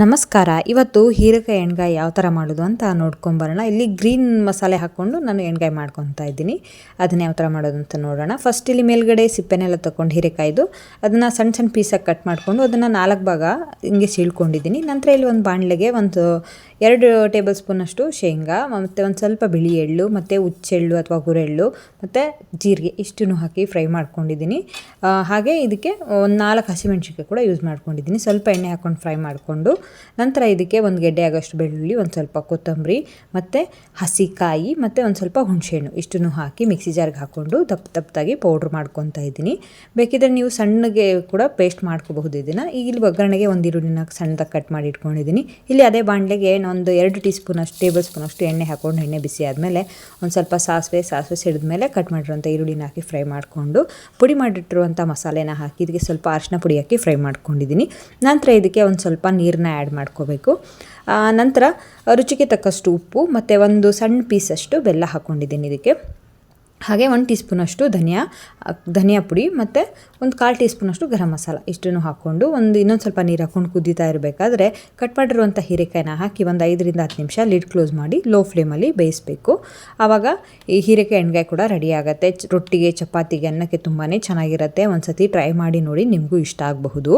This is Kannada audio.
ನಮಸ್ಕಾರ. ಇವತ್ತು ಹೀರೆಕಾಯಿ ಎಣ್ಗಾಯಿ ಯಾವ ಥರ ಮಾಡೋದು ಅಂತ ನೋಡ್ಕೊಂಬರೋಣ ಇಲ್ಲಿ ಗ್ರೀನ್ ಮಸಾಲೆ ಹಾಕ್ಕೊಂಡು ನಾನು ಎಣ್ಗಾಯಿ ಮಾಡ್ಕೊತಾ ಇದ್ದೀನಿ. ಅದನ್ನ ಯಾವ ಥರ ಮಾಡೋದು ಅಂತ ನೋಡೋಣ. ಫಸ್ಟ್ ಇಲ್ಲಿ ಮೇಲ್ಗಡೆ ಸಿಪ್ಪೆನೆಲ್ಲ ತೊಗೊಂಡು ಹೀರೆಕಾಯ್ದು, ಅದನ್ನು ಸಣ್ಣ ಸಣ್ಣ ಪೀಸಾಗಿ ಕಟ್ ಮಾಡಿಕೊಂಡು ಅದನ್ನು ನಾಲ್ಕು ಭಾಗ ಹಿಂಗೆ ಸೀಳ್ಕೊಂಡಿದ್ದೀನಿ. ನಂತರ ಇಲ್ಲಿ ಒಂದು ಬಾಣಲೆಗೆ ಒಂದು ಎರಡು ಟೇಬಲ್ ಸ್ಪೂನಷ್ಟು ಶೇಂಗಾ, ಮತ್ತು ಒಂದು ಸ್ವಲ್ಪ ಬಿಳಿ ಎಳ್ಳು, ಮತ್ತು ಹುಚ್ಚೆಳ್ಳು ಅಥವಾ ಗುರೆಳ್ಳು, ಮತ್ತು ಜೀರಿಗೆ ಇಷ್ಟನ್ನು ಹಾಕಿ ಫ್ರೈ ಮಾಡ್ಕೊಂಡಿದ್ದೀನಿ. ಹಾಗೆ ಇದಕ್ಕೆ ಒಂದು ನಾಲ್ಕು ಹಸಿಮೆಣ್ಸಿನ್ಕಾಯಿ ಕೂಡ ಯೂಸ್ ಮಾಡ್ಕೊಂಡಿದ್ದೀನಿ. ಸ್ವಲ್ಪ ಎಣ್ಣೆ ಹಾಕ್ಕೊಂಡು ಫ್ರೈ ಮಾಡಿಕೊಂಡು ನಂತರ ಇದಕ್ಕೆ ಒಂದು ಗೆಡ್ಡೆ ಆಗೋಷ್ಟು ಬೆಳ್ಳುಳ್ಳಿ, ಒಂದು ಸ್ವಲ್ಪ ಕೊತ್ತಂಬರಿ, ಮತ್ತು ಹಸಿ ಕಾಯಿ ಮತ್ತು ಒಂದು ಸ್ವಲ್ಪ ಹುಣಸೆಹಣ್ಣು. ಇಷ್ಟನ್ನು ಹಾಕಿ ಮಿಕ್ಸಿ ಜಾರ್ಗೆ ಹಾಕ್ಕೊಂಡು ದಪ್ಪ ದಪ್ಪದಾಗಿ ಪೌಡ್ರ್ ಮಾಡ್ಕೊತಾ ಇದ್ದೀನಿ. ಬೇಕಿದ್ರೆ ನೀವು ಸಣ್ಣಗೆ ಕೂಡ ಪೇಸ್ಟ್ ಮಾಡ್ಕೋಬಹುದು ಇದನ್ನು. ಈಗ ಇಲ್ಲಿ ಒಗ್ಗರಣೆಗೆ ಒಂದು ಈರುಳ್ಳಿನ ಸಣ್ಣದಾಗಿ ಕಟ್ ಮಾಡಿ ಇಟ್ಕೊಂಡಿದ್ದೀನಿ. ಇಲ್ಲಿ ಅದೇ ಬಾಣಲೆಗೆ ಒಂದು ಎರಡು ಟೀ ಸ್ಪೂನ್ ಅಷ್ಟು ಟೇಬಲ್ ಸ್ಪೂನ್ ಅಷ್ಟು ಎಣ್ಣೆ ಹಾಕ್ಕೊಂಡು, ಎಣ್ಣೆ ಬಿಸಿ ಆದಮೇಲೆ ಒಂದು ಸ್ವಲ್ಪ ಸಾಸಿವೆ ಸಾಸಿವೆ ಸಿಡಿದ್ಮೇಲೆ ಕಟ್ ಮಾಡಿರುವಂಥ ಈರುಳ್ಳಿನ ಹಾಕಿ ಫ್ರೈ ಮಾಡಿಕೊಂಡು, ಪುಡಿ ಮಾಡಿಟ್ಟಿರುವಂಥ ಮಸಾಲೆನ ಹಾಕಿ, ಇದಕ್ಕೆ ಸ್ವಲ್ಪ ಅರಿಶಿನ ಪುಡಿ ಹಾಕಿ ಫ್ರೈ ಮಾಡ್ಕೊಂಡಿದ್ದೀನಿ. ನಂತರ ಇದಕ್ಕೆ ಒಂದು ಸ್ವಲ್ಪ ನೀರನ್ನ ಆ್ಯಡ್ ಮಾಡ್ಕೋಬೇಕು. ನಂತರ ರುಚಿಗೆ ತಕ್ಕಷ್ಟು ಉಪ್ಪು, ಮತ್ತು ಒಂದು ಸಣ್ಣ ಪೀಸಷ್ಟು ಬೆಲ್ಲ ಹಾಕ್ಕೊಂಡಿದ್ದೀನಿ ಇದಕ್ಕೆ. ಹಾಗೆ ಒಂದು ಟೀ ಸ್ಪೂನಷ್ಟು ಧನಿಯಾ ಧನಿಯಾ ಪುಡಿ, ಮತ್ತು ಒಂದು ಕಾಲು ಟೀ ಸ್ಪೂನಷ್ಟು ಗರಂ ಮಸಾಲ ಇಷ್ಟನ್ನು ಹಾಕ್ಕೊಂಡು ಒಂದು ಇನ್ನೊಂದು ಸ್ವಲ್ಪ ನೀರು ಹಾಕ್ಕೊಂಡು ಕುದೀತಾ ಇರಬೇಕಾದ್ರೆ ಕಟ್ ಮಾಡಿರುವಂಥ ಹೀರೆಕಾಯಿನ ಹಾಕಿ ಒಂದು ಐದರಿಂದ ಹತ್ತು ನಿಮಿಷ ಲಿಡ್ ಕ್ಲೋಸ್ ಮಾಡಿ ಲೋ ಫ್ಲೇಮಲ್ಲಿ ಬೇಯಿಸಬೇಕು. ಆವಾಗ ಈ ಹೀರೆಕಾಯಿ ಎಣ್ಗಾಯಿ ಕೂಡ ರೆಡಿ ಆಗುತ್ತೆ. ರೊಟ್ಟಿಗೆ, ಚಪಾತಿಗೆ, ಅನ್ನಕ್ಕೆ ತುಂಬಾ ಚೆನ್ನಾಗಿರುತ್ತೆ. ಒಂದು ಸತಿ ಟ್ರೈ ಮಾಡಿ ನೋಡಿ ನಿಮಗೂ ಇಷ್ಟ ಆಗಬಹುದು.